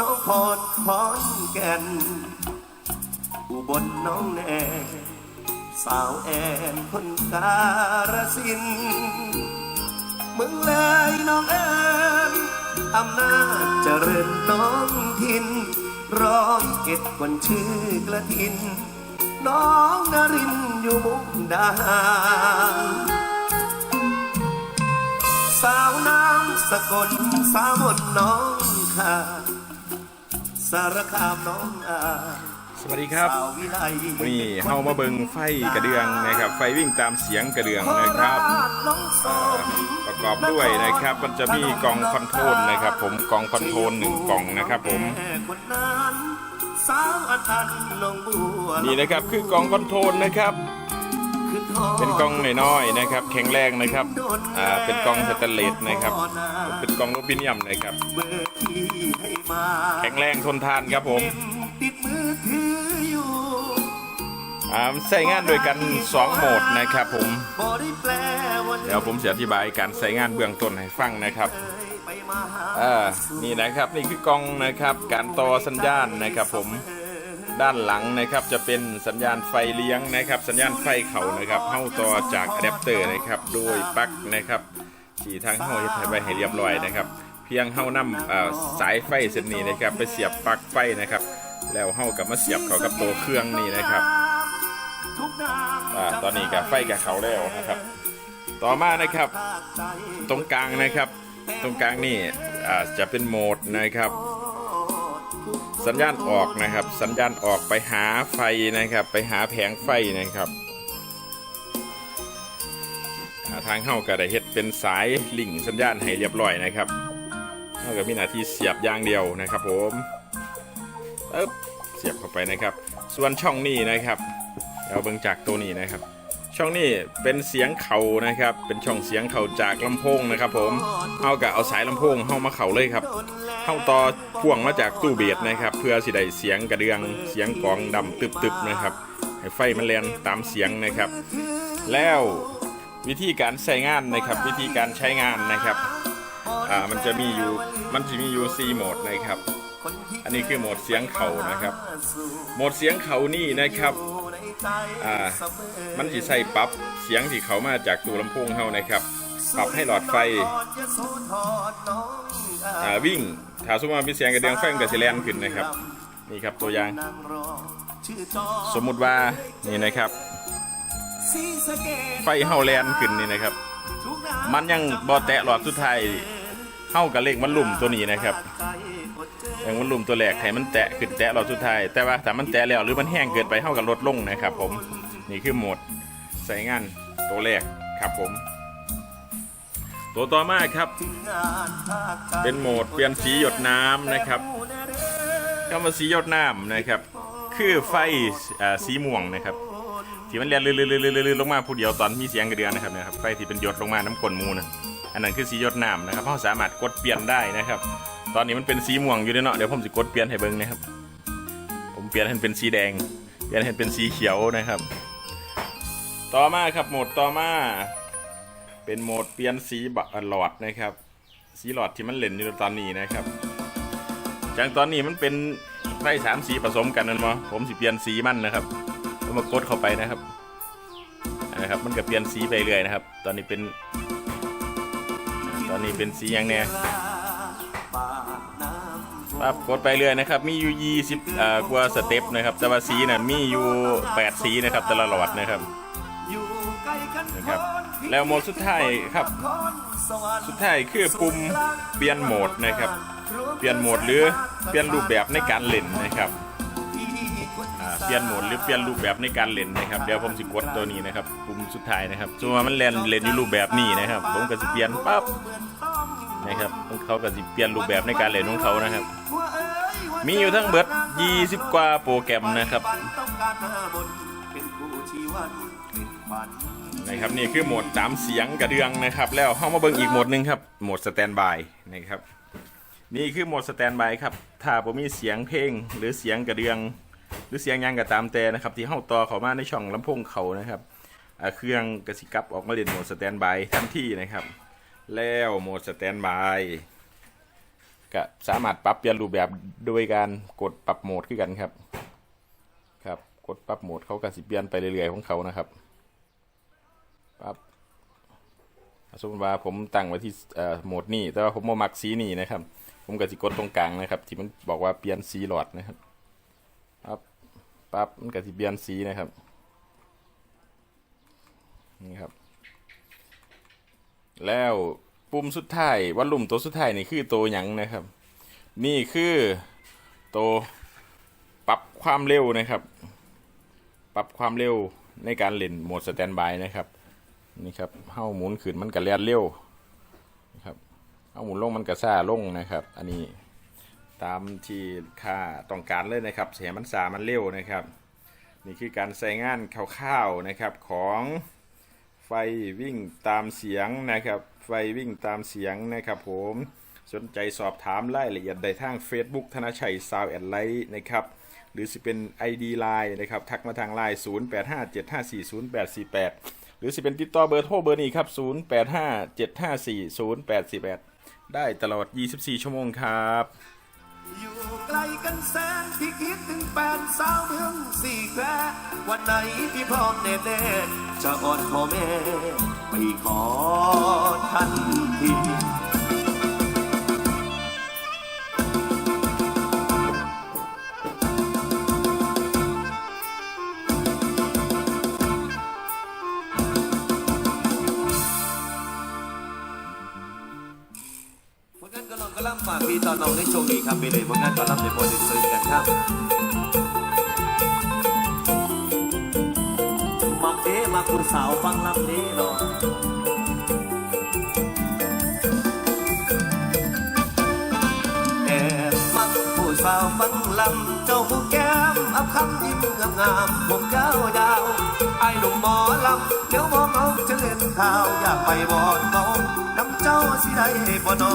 น้องพรพรแก่น อุบลน้องแนสาวแอนคนการสินมึงเลยน้องแอนอำนาจเจริญน้องทิน ร้อยเอ็ดคนชื่อกระทิน น้องนรินอยู่มุกดาหารสาวน้ำสกลสาวมนน้องค่ะ สารคามน้องอาสวัสดีครับ สาววิไลวันนี้เฮามาเบิงไฟกระเดืองนะครับ ไฟวิ่งตามเสียงกระเดืองนะครับ น้องสมประกอบด้วยนะครับ มันจะมีกล่องคอนโทรลนะครับ ผมกล่องคอนโทรลหนึ่งกล่องนะครับ ผมแคนนั้นสาวอันอันน้องบัวนี่นะครับคือกล่องคอนโทรลนะครับ คือทอดเป็นกล่องน้อยๆนะครับ แข็งแรงนะครับอ่าเป็นกล่องสแตนเลสนะครับ เป็นกล่องอลูมิเนียมนะครับ เบอร์ที่ให้มา แข็งแรงทนทานครับผมติดมือถืออยู่อ่าใช้งานโดยกันสองโหมดนะครับผมบอได้แปลวันเดี๋ยวผมจะอธิบายการใช้งานเบื้องต้นให้ฟังนะครับไปมาหาอ่านี่นะครับนี่คือกล้องนะครับการต่อสัญญาณนะครับผมด้านหลังนะครับจะเป็นสัญญาณไฟเลี้ยงนะครับ สัญญาณไฟเขานะครับเข้าต่อจากอะแดปเตอร์นะครับโดยปลั๊กนะครับที่ทางเข้าเฮ็ดให้ไว้ให้เรียบร้อยนะครับ เพียงเข้านำอ่าสายไฟเส้นนี้นะครับ ไปเสียบปลั๊กไฟนะครับ แล้วเข้ากับมาเสียบเขากับตัวเครื่องนี่นะครับอตอนนี้กับไฟกับเขาแล้วนะครับ ต่อมานะครับ ตรงกลางนะครับ ตรงกลางนี่จะเป็นโหมดนะครับ สัญญาณออกนะครับ สัญญาณออกไปหาไฟนะครับ ไปหาแผงไฟนะครับทางเข้าก็ได้เฮ็ดเป็นสายลิงสัญญาณให้เรียบร้อยนะครับ เข้ากับมีหน้าที่เสียบอย่างเดียวนะครับผมเอ๊บเสียบเข้าไปนะครับ ส่วนช่องนี้นะครับเราเบิ่งจากตัวนี้นะครับ ช่องนี้เป็นเสียงเขานะครับ เป็นช่องเสียงเข่าจากลำโพงนะครับ ผมเอากับเอาสายลำโพงเข้ามาเข่าเลยครับเข้าต่อพ่วงมาจากตู้เบียดนะครับ เพื่อสิได้เสียงกระเดืองเสียงกลองดำตึบๆนะครับให้ไฟมันแลนตามเสียงนะครับ แล้ววิธีการใช้งานนะครับ วิธีการใช้งานนะครับ อ่ามันจะมีอยู่มันจะมีอยู่4โหมดนะครับ อันนี้คือโหมดเสียงเขานะครับ โหมดเสียงเขานี่นะครับอ่ามันสิใส่ปรับเสียงที่เขามาจากตู้ลำโพงเฮานะครับ ปรับให้หลอดไฟอ่าวิ่งถ้าสมมติว่ามีเสียงกระเดียงไฟมันก็สิแลนขึ้นนะครับ นี่ครับตัวอย่าง สมมุติว่านี่นะครับ ไฟเฮาแลนขึ้นนี่นะครับ มันยังบ่แตะหลอดสุดท้าย เฮากับเลขมันลุ่มตัวนี้นะครับอย่างมันลุ่มตัวแรกให้มันแตะขึ้นแตะหลอดสุดท้าย แต่ว่าถ้ามันแตะแล้วหรือมันแห้งเกินไปเฮากับลดลงนะครับ ผมนี่คือโหมดใส่งานตัวแรกครับผม ตัวต่อมาครับ เป็นโหมดเปลี่ยนสีหยดน้ำนะครับคำว่าสีหยดน้ำนะครับ คือไฟสีม่วงนะครับที่มันเลียนลื่นๆๆๆลงมาผู้เดียวตอนมีเสียงกระเดือนนะครับเนะครับไฟที่เป็นหยดลงมาน้ำกลนมูนะ อันนั้นคือสีหยดน้ำนะครับเราสามารถกดเปลี่ยนได้นะครับ ตอนนี้มันเป็นสีม่วงอยู่เด้อเนาะเดี๋ยวผมจะกดเปลี่ยนให้เบิ่งนะครับ ผมเปลี่ยนให้เป็นสีแดง เปลี่ยนให้เป็นสีเขียวนะครับ ต่อมาครับโหมดต่อมา เป็นโหมดเปลี่ยนสีบะหลอดนะครับ สีหลอดที่มันเล่นอยู่ตอนนี้นะครับจากตอนนี้มันเป็นไฟสามสีผสมกันนั่นมั้ผมสิเปลี่ยนสีมันนะครับผมมากดเข้าไปนะครับนะครับ มันก็เปลี่ยนสีไปเรื่อยนะครับ ตอนนี้เป็น อนนี้เป็นสีอย่างเนี้ยปั๊บกดไปเรื่อยนะครับ มีอยู่20อ่ากว่าสเต็ปนะครับ แต่ว่าสีน่ะมีอยู่8สีนะครับแต่ละหลอดนะครับนะครับ แล้วโหมดสุดท้ายครับ สุดท้ายคือปุ่มเปลี่ยนโหมดนะครับ เปลี่ยนโหมดหรือเปลี่ยนรูปแบบในการเล่นนะครับเปลี่ยนโหมดหรือเปลี่ยนรูปแบบในการเล่นนะครับเดี๋ยวผมสิกดตัวนี้นะครับปุ่มสุดท้ายนะครับสมมติว่ามันเล่นเล่นอยู่รูปแบบนี้นะครับ ผมก็สิเปลี่ยนปั๊บ นะครับเขาก็สิเปลี่ยนรูปแบบในการเล่นของเขานะครับ มีอยู่ทั้งเบิด 20 กว่าโปรแกรมนะครับนะครับนี่คือโหมดตามเสียงกระเดืองนะครับ แล้วเข้ามาเบิ่งอีกโหมดหนึ่งครับโหมดสแตนบายนะครับ นี่คือโหมดสแตนบายครับถ้าผมมีเสียงเพลงหรือเสียงกระเดือง หรือเสียงยังก็ตามแต่นะครับ ที่เข้าต่อเข้ามาในช่องลำโพงเขานะครับเครื่องกระสิกับออกมาเล่นโหมดสแตนบายทันทีนะครับ แล้วโหมดสแตนบายก็สามารถปรับเปลี่ยนรูปแบบโดยการกดปรับโหมดขึ้นกันครับ ครับ กดปรับโหมดเขาก็สิเปลี่ยนไปเรื่อยๆของเขานะครับปรับสมมติว่าผมตั้งไว้ที่โหมดนี้ แต่ว่าผมมามักสีนี้นะครับ ผมก็สิกดตรงกลางนะครับ ที่มันบอกว่าเปลี่ยนสีหลอดนะครับปั๊บปั๊บมันก็สิเปลี่ยนสีนะครับนี่ครับ แล้วปุ่มสุดท้ายวัลลุ่มตัวสุดท้ายนี่คือตัวหยังนะครับ นี่คือตัวปรับความเร็วนะครับ ปรับความเร็วในการเล่นโหมดสแตนบายนะครับนี่ครับเฮ้าหมุนขึ้นมันก็เลียนเร็วนะครับเฮ้าหมุนลงมันก็ซ่าลงนะครับ อันนี้ตามที่ค่าต้องการเลยนะครับเสียมันสามันเร็วนะครับ นี่คือการใส่งานคร่าวๆนะครับของ ไฟวิ่งตามเสียงนะครับ ไฟวิ่งตามเสียงนะครับผมสนใจสอบถามรายละเอียดได้ทาง Facebook ธนชัยซาวแอนไลท์นะครับหรือสิเป็น ID Line นะครับ ทักมาทาง Line 0857540848 หรือสิเป็นติดต่อเบอร์โทรเบอร์นี้ครับ 0857540848 ได้ตลอด 24 ชั่วโมงครับ อยู่ไกลกันแสนพี่คิดถึงแฟนสาวเมืองสี่แคววันไหนพี่พร้อมแน่ๆจะอดพ่อแม่ไปขอทันที พี่ตอนน้องได้โชคดีครับไปเลยผลงานกำลังเป็นโปรดิวเซอร์กันครับมักเด้มาคุณสาวฟังลำนี้เนาะแอบมักผู้สาวฟังลำเจ้าผู้แก้มอับคำยิ้มงามงามผมยาวยาวไอ้หนุ่มหมอลำเดี๋ยวมองเอาจะเล่นข่าวอยากไปบอนมองน้ำเจ้าสิได้บ่นอ